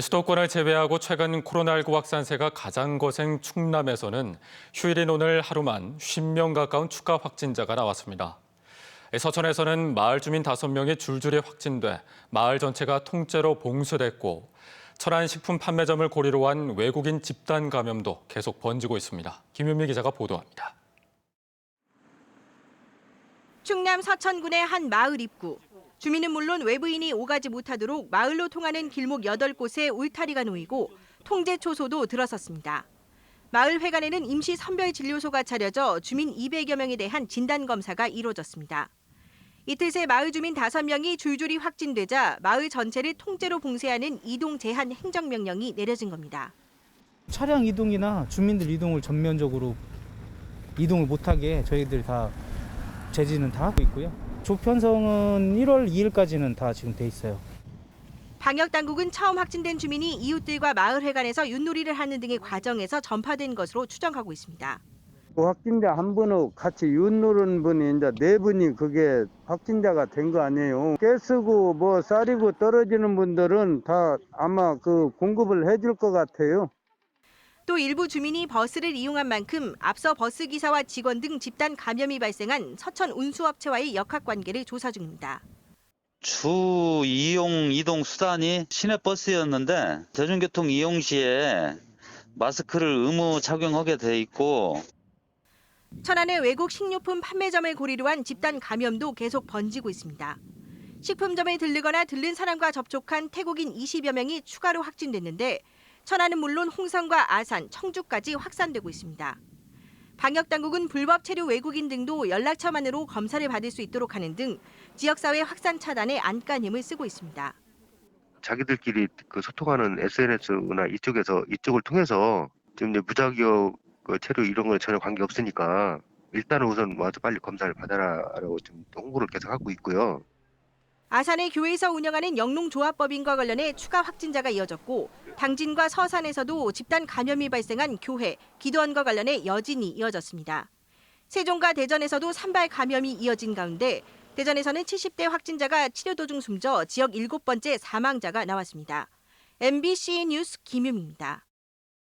수도권을 제외하고 최근 코로나19 확산세가 가장 거센 충남에서는 휴일인 오늘 하루만 50명 가까운 추가 확진자가 나왔습니다. 서천에서는 마을 주민 5명이 줄줄이 확진돼 마을 전체가 통째로 봉쇄됐고 천안 식품 판매점을 고리로 한 외국인 집단 감염도 계속 번지고 있습니다. 김윤미 기자가 보도합니다. 충남 서천군의 한 마을 입구. 주민은 물론 외부인이 오가지 못하도록 마을로 통하는 길목 8곳에 울타리가 놓이고 통제 초소도 들어섰습니다. 마을 회관에는 임시 선별 진료소가 차려져 주민 200여 명에 대한 진단 검사가 이루어졌습니다. 이틀 새 마을 주민 5명이 줄줄이 확진되자 마을 전체를 통째로 봉쇄하는 이동 제한 행정명령이 내려진 겁니다. 차량 이동이나 주민들 이동을 전면적으로 이동을 못하게 저희들 다 제지는 다 하고 있고요. 조편성은 1월 2일까지는 다 지금 돼 있어요. 방역 당국은 처음 확진된 주민이 이웃들과 마을 회관에서 윷놀이를 하는 등의 과정에서 전파된 것으로 추정하고 있습니다. 그 확진자 한 분하고 같이 윤 누른 분이 이제 네 분이 그게 확진자가 된 거 아니에요. 깨쓰고 뭐 쌀이고 떨어지는 분들은 다 아마 그 공급을 해줄 것 같아요. 또 일부 주민이 버스를 이용한 만큼 앞서 버스 기사와 직원 등 집단 감염이 발생한 서천 운수업체와의 역학 관계를 조사 중입니다. 주 이용 이동 수단이 시내 버스였는데 대중교통 이용 시에 마스크를 의무 착용하게 돼 있고 천안의 외국 식료품 판매점을 고리로 한 집단 감염도 계속 번지고 있습니다. 식품점에 들르거나 들른 사람과 접촉한 태국인 20여 명이 추가로 확진됐는데 천안은 물론 홍성과 아산, 청주까지 확산되고 있습니다. 방역 당국은 불법 체류 외국인 등도 연락처만으로 검사를 받을 수 있도록 하는 등 지역사회 확산 차단에 안간힘을 쓰고 있습니다. 자기들끼리 그 소통하는 SNS나 이쪽에서 이쪽을 통해서 지금 이제 무자격 그 체류 이런 건 전혀 관계 없으니까 일단은 우선 와서 빨리 검사를 받아라라고 좀 홍보를 계속 하고 있고요. 아산의 교회에서 운영하는 영농조합법인과 관련해 추가 확진자가 이어졌고 당진과 서산에서도 집단 감염이 발생한 교회, 기도원과 관련해 여진이 이어졌습니다. 세종과 대전에서도 산발 감염이 이어진 가운데 대전에서는 70대 확진자가 치료 도중 숨져 지역 일곱 번째 사망자가 나왔습니다. MBC 뉴스 김유미입니다.